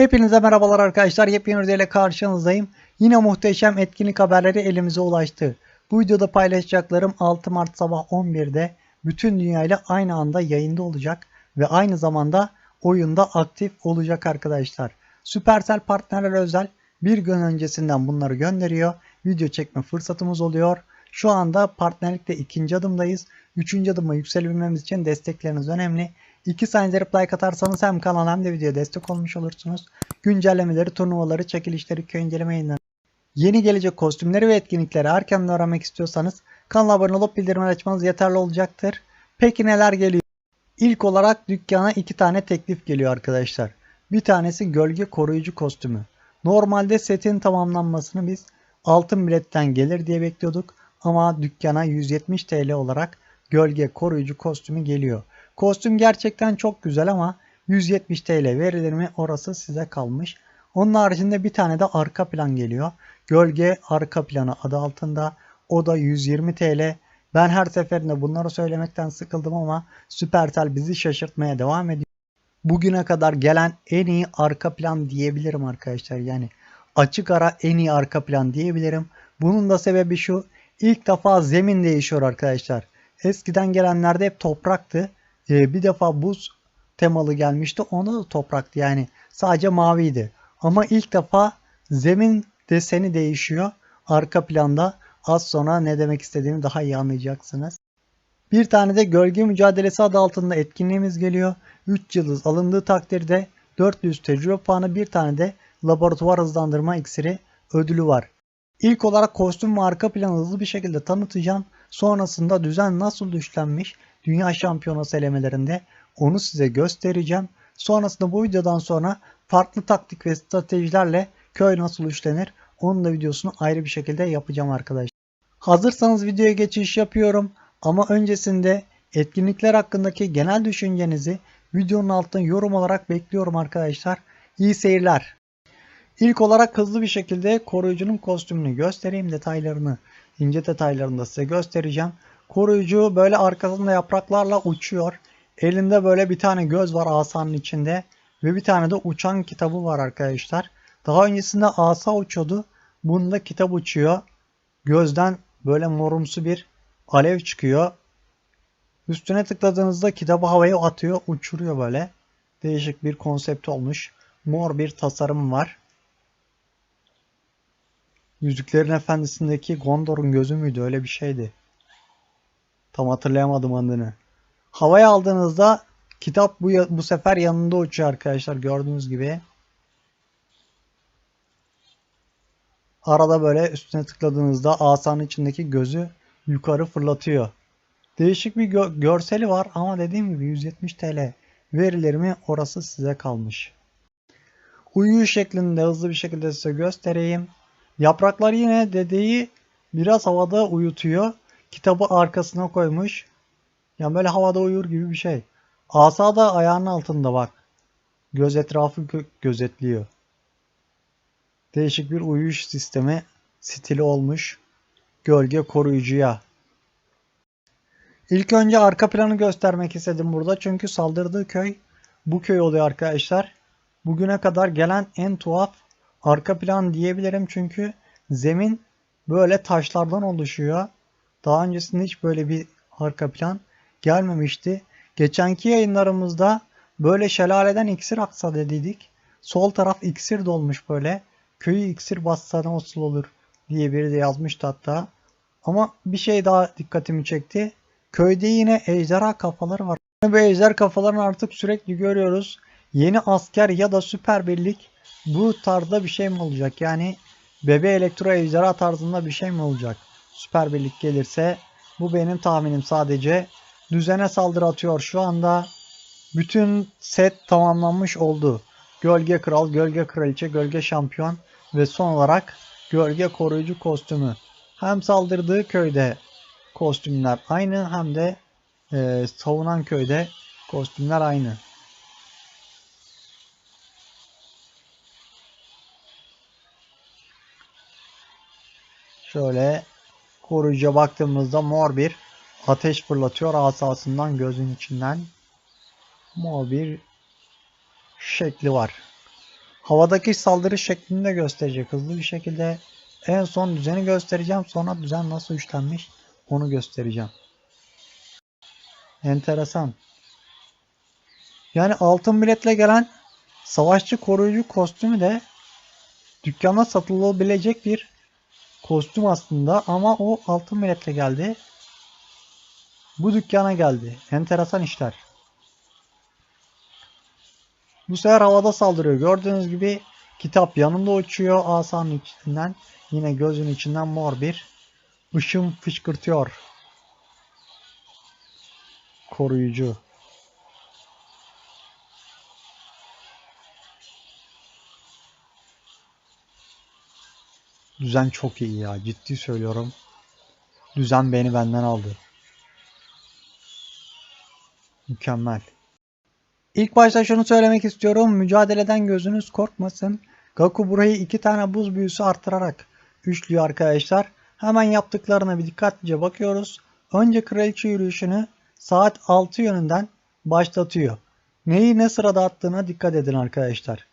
Hepinize merhabalar arkadaşlar. Yepyeni videoyla karşınızdayım. Yine muhteşem etkinlik haberleri elimize ulaştı. Bu videoda paylaşacaklarım 6 Mart sabah 11'de bütün dünyayla aynı anda yayında olacak ve aynı zamanda oyunda aktif olacak arkadaşlar. Supercell partnerler özel bir gün öncesinden bunları gönderiyor. Video çekme fırsatımız oluyor. Şu anda partnerlikte ikinci adımdayız. Üçüncü adıma yükselebilmemiz için destekleriniz önemli. 2 saniyede like atarsanız hem kanala hem de videoya destek olmuş olursunuz. Güncellemeleri, turnuvaları, çekilişleri, köy inceleme yayınları. Yeni gelecek kostümleri ve etkinlikleri erkenden öğrenmek istiyorsanız kanala abone olup bildirimleri açmanız yeterli olacaktır. Peki neler geliyor? İlk olarak dükkana iki tane teklif geliyor arkadaşlar. Bir tanesi gölge koruyucu kostümü. Normalde setin tamamlanmasını biz altın biletten gelir diye bekliyorduk. Ama dükkana 170 TL olarak gölge koruyucu kostümü geliyor. Kostüm gerçekten çok güzel ama 170 TL verilir mi orası size kalmış. Onun haricinde bir tane de arka plan geliyor. Gölge arka planı adı altında. O da 120 TL. Ben her seferinde bunları söylemekten sıkıldım ama Supercell bizi şaşırtmaya devam ediyor. Bugüne kadar gelen en iyi arka plan diyebilirim arkadaşlar. Yani açık ara en iyi arka plan diyebilirim. Bunun da sebebi şu. İlk defa zemin değişiyor arkadaşlar. Eskiden gelenlerde hep topraktı. Ee, bir defa buz temalı gelmişti. Onda da topraktı yani. Sadece maviydi. Ama ilk defa zemin deseni değişiyor. Arka planda az sonra ne demek istediğimi daha iyi anlayacaksınız. Bir tane de gölge mücadelesi adı altında etkinliğimiz geliyor. 3 yıldız alındığı takdirde 400 tecrübe puanı bir tane de laboratuvar hızlandırma iksiri ödülü var. İlk olarak kostüm ve arka planı hızlı bir şekilde tanıtacağım. Sonrasında düzen nasıl düşlenmiş Dünya Şampiyonası elemelerinde onu size göstereceğim. Sonrasında bu videodan sonra farklı taktik ve stratejilerle köy nasıl işlenir onun da videosunu ayrı bir şekilde yapacağım arkadaşlar. Hazırsanız videoya geçiş yapıyorum ama öncesinde etkinlikler hakkındaki genel düşüncenizi videonun altına yorum olarak bekliyorum arkadaşlar. İyi seyirler. İlk olarak hızlı bir şekilde koruyucunun kostümünü göstereyim detaylarını, ince detaylarını da size göstereceğim. Koruyucu böyle arkasında yapraklarla uçuyor. Elinde böyle bir tane göz var asanın içinde. Ve bir tane de uçan kitabı var arkadaşlar. Daha öncesinde asa uçuyordu. Bunda kitap uçuyor. Gözden böyle morumsu bir alev çıkıyor. Üstüne tıkladığınızda kitabı havaya atıyor. Uçuruyor böyle. Değişik bir konsept olmuş. Mor bir tasarım var. Yüzüklerin Efendisi'ndeki Gondor'un gözü müydü? Öyle bir şeydi. Tam hatırlayamadım adını. Havaya aldığınızda kitap bu, bu sefer yanında uçuyor arkadaşlar gördüğünüz gibi. Arada böyle üstüne tıkladığınızda asanın içindeki gözü yukarı fırlatıyor. Değişik bir gö görseli var ama dediğim gibi 170 TL verilir mi orası size kalmış. Uyuyor şeklinde hızlı bir şekilde size göstereyim. Yapraklar yine dedeyi biraz havada uyutuyor. Kitabı arkasına koymuş. Yani böyle havada uyur gibi bir şey. Asa da ayağının altında bak. Göz etrafı gö gözetliyor. Değişik bir uyuş sistemi stili olmuş. Gölge koruyucuya. İlk önce arka planı göstermek istedim burada. Çünkü saldırdığı köy bu köy oluyor arkadaşlar. Bugüne kadar gelen en tuhaf arka plan diyebilirim. Çünkü zemin böyle taşlardan oluşuyor. Daha öncesinde hiç böyle bir arka plan gelmemişti. Geçenki yayınlarımızda böyle şelaleden iksir aksa dediydik. Sol taraf iksir dolmuş böyle. Köyü iksir bassa nasıl olur diye biri de yazmıştı hatta. Ama bir şey daha dikkatimi çekti. Köyde yine ejderha kafaları var. Bu ejder kafalarını artık sürekli görüyoruz. Yeni asker ya da süper birlik bu tarzda bir şey mi olacak? Yani bebe elektro ejderha tarzında bir şey mi olacak? Süper birlik gelirse bu benim tahminim sadece. Düzene saldırı atıyor şu anda. Bütün set tamamlanmış oldu. Gölge Kral, Gölge Kraliçe, Gölge Şampiyon ve son olarak Gölge Koruyucu kostümü. Hem saldırdığı köyde kostümler aynı hem de e, savunan köyde kostümler aynı. Şöyle koruyucuya baktığımızda mor bir ateş fırlatıyor asasından gözün içinden. Mor bir şekli var. Havadaki saldırı şeklini de gösterecek hızlı bir şekilde. En son düzeni göstereceğim. Sonra düzen nasıl işlenmiş onu göstereceğim. Enteresan. Yani altın biletle gelen savaşçı koruyucu kostümü de dükkanda satılabilecek bir kostüm aslında ama o altın biletle geldi. Bu dükkana geldi. Enteresan işler. Bu sefer havada saldırıyor. Gördüğünüz gibi kitap yanında uçuyor asanın içinden. Yine gözün içinden mor bir ışın fışkırtıyor. Koruyucu. Düzen çok iyi ya. Ciddi söylüyorum. Düzen beni benden aldı. Mükemmel. İlk başta şunu söylemek istiyorum. Mücadeleden gözünüz korkmasın. Gaku burayı iki tane buz büyüsü arttırarak üçlüyor arkadaşlar. Hemen yaptıklarına bir dikkatlice bakıyoruz. Önce kraliçe yürüyüşünü saat 6 yönünden başlatıyor. Neyi ne sırada attığına dikkat edin arkadaşlar.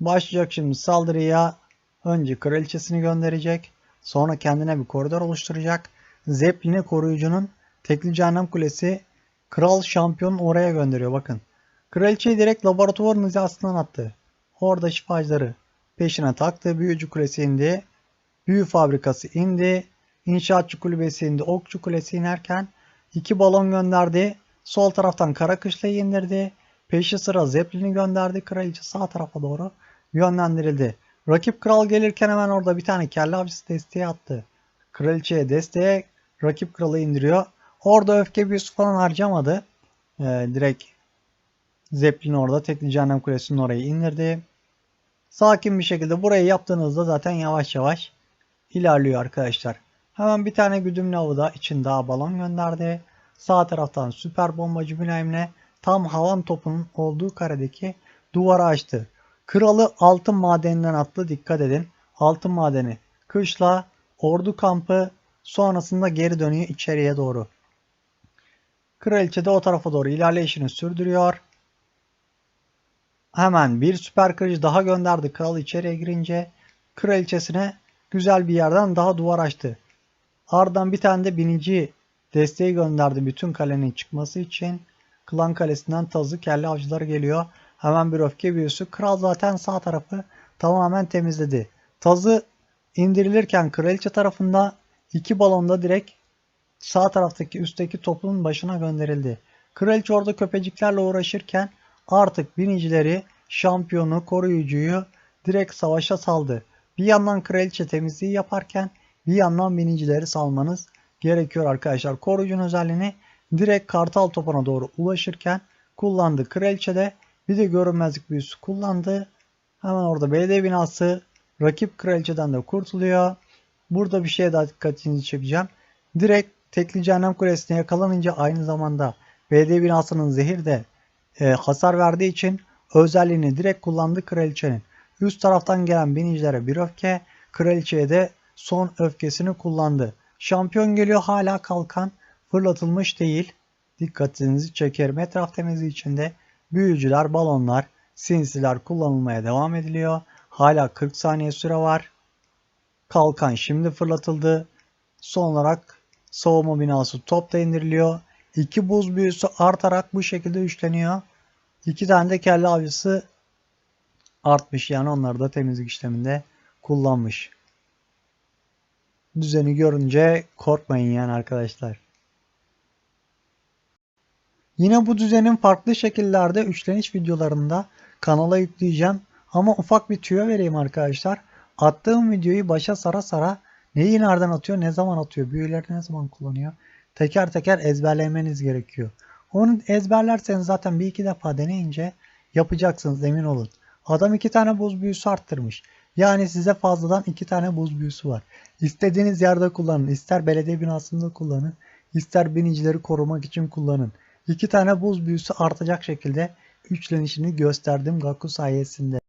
Başlayacak şimdi saldırıya. Önce kraliçesini gönderecek. Sonra kendine bir koridor oluşturacak. Zeppelin'i koruyucunun tekli cehennem kulesi kral şampiyon oraya gönderiyor bakın. Kraliçeyi direkt laboratuvarın hizasından attı. Orada şifacıları peşine taktı. Büyücü kulesi indi. Büyü fabrikası indi. İnşaatçı kulübesi indi. Okçu kulesi inerken iki balon gönderdi. Sol taraftan kara kışlayı indirdi. Peşi sıra Zeppelin'i gönderdi. Kraliçe sağ tarafa doğru yönlendirildi. Rakip kral gelirken hemen orada bir tane kelle avcısı desteği attı. Kraliçeye desteğe rakip kralı indiriyor. Orada öfke büyüsü falan harcamadı. Ee, direkt Zeppelin orada tekli cehennem kulesinin orayı indirdi. Sakin bir şekilde burayı yaptığınızda zaten yavaş yavaş ilerliyor arkadaşlar. Hemen bir tane güdümlü avı da için daha balon gönderdi. Sağ taraftan süper bombacı mülayimle tam havan topunun olduğu karedeki duvara açtı. Kralı altın madeninden attı dikkat edin. Altın madeni kışla ordu kampı sonrasında geri dönüyor içeriye doğru. Kraliçe de o tarafa doğru ilerleyişini sürdürüyor. Hemen bir süper kılıcı daha gönderdi kral içeriye girince. Kraliçesine güzel bir yerden daha duvar açtı. Ardından bir tane de binici desteği gönderdi bütün kalenin çıkması için. Klan kalesinden tazı kelle avcıları geliyor. Hemen bir öfke büyüsü. Kral zaten sağ tarafı tamamen temizledi. Tazı indirilirken kraliçe tarafında iki balonda direkt sağ taraftaki üstteki topun başına gönderildi. Kraliçe orada köpeciklerle uğraşırken artık binicileri, şampiyonu, koruyucuyu direkt savaşa saldı. Bir yandan kraliçe temizliği yaparken bir yandan binicileri salmanız gerekiyor arkadaşlar. Koruyucunun özelliğini direkt kartal topuna doğru ulaşırken kullandı. Kraliçe de bir de görünmezlik büyüsü kullandı. Hemen orada belediye binası rakip kraliçeden de kurtuluyor. Burada bir şeye daha dikkatinizi çekeceğim. Direkt tekli cehennem kulesine yakalanınca aynı zamanda belediye binasının zehirde e, hasar verdiği için özelliğini direkt kullandı kraliçenin. Üst taraftan gelen binicilere bir öfke, kraliçeye de son öfkesini kullandı. Şampiyon geliyor hala kalkan fırlatılmış değil. Dikkatinizi çekerim. Etraf temizliği içinde büyücüler, balonlar, sinsiler kullanılmaya devam ediliyor. Hala 40 saniye süre var. Kalkan şimdi fırlatıldı. Son olarak savunma binası topta indiriliyor. İki buz büyüsü artarak bu şekilde üçleniyor. İki tane de kelle avcısı artmış. Yani onları da temizlik işleminde kullanmış. Düzeni görünce korkmayın yani arkadaşlar. Yine bu düzenin farklı şekillerde üçleniş videolarında kanala yükleyeceğim. Ama ufak bir tüyo vereyim arkadaşlar. Attığım videoyu başa sara sara neyi nereden atıyor, ne zaman atıyor, büyüleri ne zaman kullanıyor teker teker ezberlemeniz gerekiyor. Onu ezberlerseniz zaten bir iki defa deneyince yapacaksınız emin olun. Adam iki tane buz büyüsü arttırmış. Yani size fazladan iki tane buz büyüsü var. İstediğiniz yerde kullanın. İster belediye binasında kullanın. ister binicileri korumak için kullanın. İki tane buz büyüsü artacak şekilde üçlenişini gösterdim Gaku sayesinde.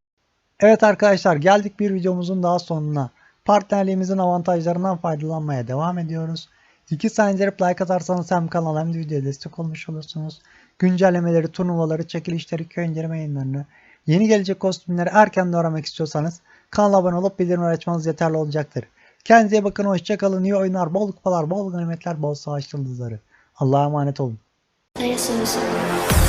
Evet arkadaşlar geldik bir videomuzun daha sonuna. Partnerliğimizin avantajlarından faydalanmaya devam ediyoruz. 2 saniye like atarsanız hem kanala hem de videoya destek olmuş olursunuz. Güncellemeleri, turnuvaları, çekilişleri, köy indirme yayınlarını, yeni gelecek kostümleri erken öğrenmek istiyorsanız kanala abone olup bildirim açmanız yeterli olacaktır. Kendinize bakın, hoşçakalın, iyi oyunlar, bol kupalar, bol ganimetler, bol savaş yıldızları. Allah'a emanet olun. 那夜色又醒了